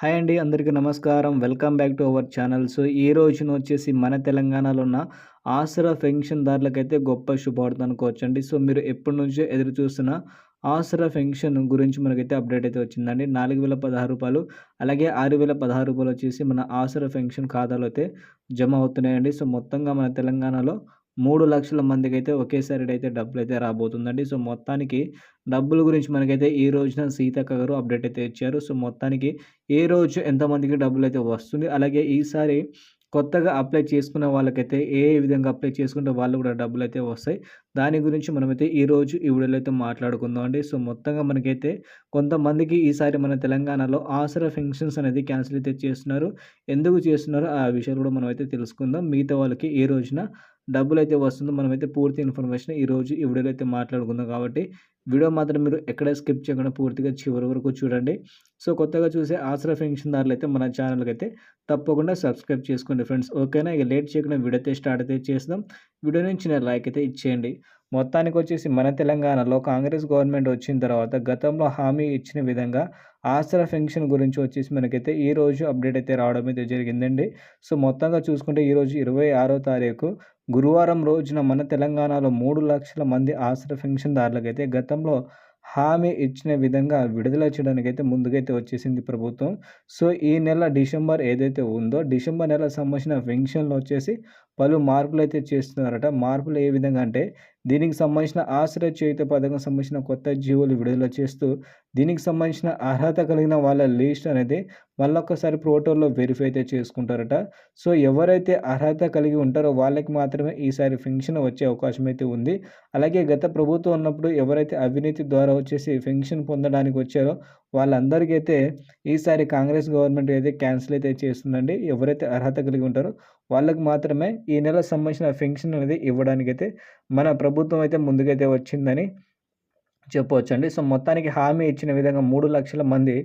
Hi అండి అందరికీ నమస్కారం. Welcome back to our channel. So ఈ రోజున వచ్చేసి మన తెలంగాణలో ఉన్న ఆసరా పెన్షన్దారులకైతే గొప్ప శుభవార్త అనుకోవచ్చండి. సో మీరు ఎప్పటి నుంచో ఎదురు చూస్తున్న ఆసరా పెన్షన్ గురించి మనకైతే అప్డేట్ అయితే వచ్చిందండి. నాలుగు వేల పదహారు రూపాయలు అలాగే ఆరు వేల పదహారు రూపాయలు వచ్చేసి మన ఆసరా పెన్షన్ ఖాతాలో అయితే జమ అవుతున్నాయండి. సో మొత్తంగా మన తెలంగాణలో మూడు లక్షల మందికి అయితే ఒకేసారి అయితే డబ్బులు అయితే రాబోతుందండి. సో మొత్తానికి డబ్బుల గురించి మనకైతే ఈ రోజున సీతక్క గారు అప్డేట్ అయితే ఇచ్చారు. సో మొత్తానికి ఏ రోజు ఎంతమందికి డబ్బులు అయితే వస్తుంది అలాగే ఈసారి కొత్తగా అప్లై చేసుకున్న వాళ్ళకైతే ఏ విధంగా అప్లై చేసుకుంటే వాళ్ళు కూడా డబ్బులు అయితే వస్తాయి. దాని గురించి మనమైతే ఈరోజు ఈ వీడియోలో అయితే మాట్లాడుకుందాం అండి. సో మొత్తంగా మనకైతే కొంతమందికి ఈసారి మన తెలంగాణలో ఆసరా ఫెన్షన్స్ అనేది క్యాన్సిల్ అయితే చేస్తున్నారు. ఎందుకు చేస్తున్నారో? ఆ విషయాలు కూడా మనం అయితే తెలుసుకుందాం. మిగతా వాళ్ళకి ఈ రోజున డబ్బులు అయితే వస్తుందో. మనమైతే పూర్తి ఇన్ఫర్మేషన్ ఈరోజు ఈ వీడియోలో అయితే మాట్లాడుకుందాం కాబట్టి వీడియో మాత్రం మీరు ఎక్కడ స్కిప్ చేయకుండా పూర్తిగా చివరి వరకు చూడండి. సో కొత్తగా చూసే ఆసరా దారులు అయితే మన ఛానల్కి అయితే తప్పకుండా సబ్స్క్రైబ్ చేసుకోండి ఫ్రెండ్స్. ఓకేనా? ఇక లేట్ చేయకుండా వీడియో అయితే స్టార్ట్ అయితే చేస్తాం వీడియో నుంచి నేను లైక్ అయితే ఇచ్చేయండి. మొత్తానికి వచ్చేసి మన తెలంగాణలో కాంగ్రెస్ గవర్నమెంట్ వచ్చిన తర్వాత గతంలో హామీ ఇచ్చిన విధంగా ఆసరా ఫెన్షన్ గురించి వచ్చేసి మనకైతే ఈ రోజు అప్డేట్ అయితే రావడం అయితే జరిగిందండి. సో మొత్తంగా చూసుకుంటే ఈరోజు ఇరవై ఆరో తారీఖు గురువారం రోజున మన తెలంగాణలో మూడు లక్షల మంది ఆసరా పెన్షన్దారులకైతే గతంలో హామీ ఇచ్చిన విధంగా విడుదల చేయడానికి అయితే ముందుకైతే వచ్చేసింది ప్రభుత్వం. సో ఈ నెల డిసెంబర్ ఏదైతే ఉందో డిసెంబర్ నెల సంబంధించిన పెన్షన్లు వచ్చేసి పలు మార్పులు అయితే చేస్తున్నారట. మార్పులు ఏ విధంగా అంటే దీనికి సంబంధించిన ఆశ్రయ చేయుత పథకం సంబంధించిన కొత్త జీవులు విడుదల చేస్తూ దీనికి సంబంధించిన అర్హత కలిగిన వాళ్ళ లిస్ట్ అనేది మళ్ళొక్కసారి పోర్టల్లో వెరిఫై అయితే చేసుకుంటారట. సో ఎవరైతే అర్హత కలిగి ఉంటారో వాళ్ళకి మాత్రమే ఈసారి పెన్షన్ వచ్చే అవకాశం అయితే ఉంది. అలాగే గత ప్రభుత్వం ఉన్నప్పుడు ఎవరైతే అవినీతి ద్వారా వచ్చేసి పెన్షన్ పొందడానికి వచ్చారో వాళ్ళందరికీ అయితే ఈసారి కాంగ్రెస్ గవర్నమెంట్ అయితే క్యాన్సిల్ అయితే చేస్తుందండి. ఎవరైతే అర్హత కలిగి ఉంటారో వాళ్ళకి మాత్రమే ఈ నెల సంబంధించిన పెన్షన్ అనేది ఇవ్వడానికైతే మన ప్రభుత్వం అయితే ముందుకైతే వచ్చిందని చెప్పవచ్చండి సో మొత్తానికి హామీ ఇచ్చిన విధంగా మూడు లక్షల మంది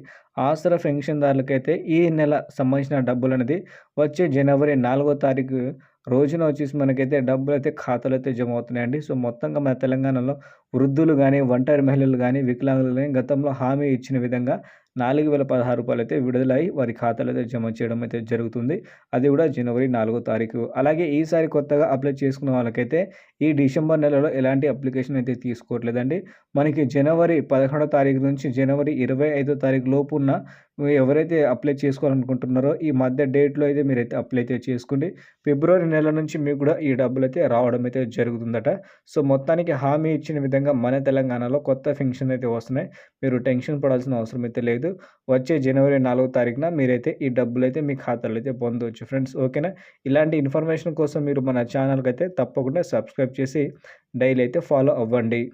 ఆసరా పెన్షన్దారులకైతే ఈ నెల సంబంధించిన డబ్బులు అనేది వచ్చే జనవరి నాలుగో తారీఖు రోజున వచ్చేసి మనకైతే డబ్బులు అయితే ఖాతాలు అయితే జమ అవుతున్నాయండి సో మొత్తంగా మన తెలంగాణలో వృద్ధులు కానీ ఒంటరి మహిళలు కానీ వికలాంగులు కానీ గతంలో హామీ ఇచ్చిన విధంగా నాలుగు వేల పదహారు రూపాయలు అయితే విడుదలై వారి ఖాతాలో అయితే జమ చేయడం అయితే జరుగుతుంది. అది కూడా జనవరి నాలుగో తారీఖు. అలాగే ఈసారి కొత్తగా అప్లై చేసుకున్న వాళ్ళకైతే ఈ డిసెంబర్ నెలలో ఎలాంటి అప్లికేషన్ అయితే తీసుకోవట్లేదండి. మనకి జనవరి పదకొండో తారీఖు నుంచి జనవరి ఇరవై ఐదో తారీఖు లోపు ఉన్న ఎవరైతే అప్లై చేసుకోవాలనుకుంటున్నారో ఈ మధ్య డేట్లో అయితే మీరైతే అప్లై అయితే చేసుకోండి. ఫిబ్రవరి నెల నుంచి మీకు కూడా ఈ డబ్బులు అయితే రావడం అయితే జరుగుతుందట. సో మొత్తానికి హామీ ఇచ్చిన విధంగా మన తెలంగాణలో కొత్త ఫంక్షన్ అయితే వస్తున్నాయి. మీరు టెన్షన్ పడాల్సిన అవసరం అయితే లేదు. లేదు. వచ్చే జనవరి నాలుగో తారీఖున మీరైతే ఈ డబ్బులు అయితే మీ ఖాతాలో అయితే పొందవచ్చు ఫ్రెండ్స్. ఓకేనా? ఇలాంటి ఇన్ఫర్మేషన్ కోసం మీరు మన ఛానల్కి అయితే తప్పకుండా సబ్స్క్రైబ్ చేసి డైలీ అయితే ఫాలో అవ్వండి.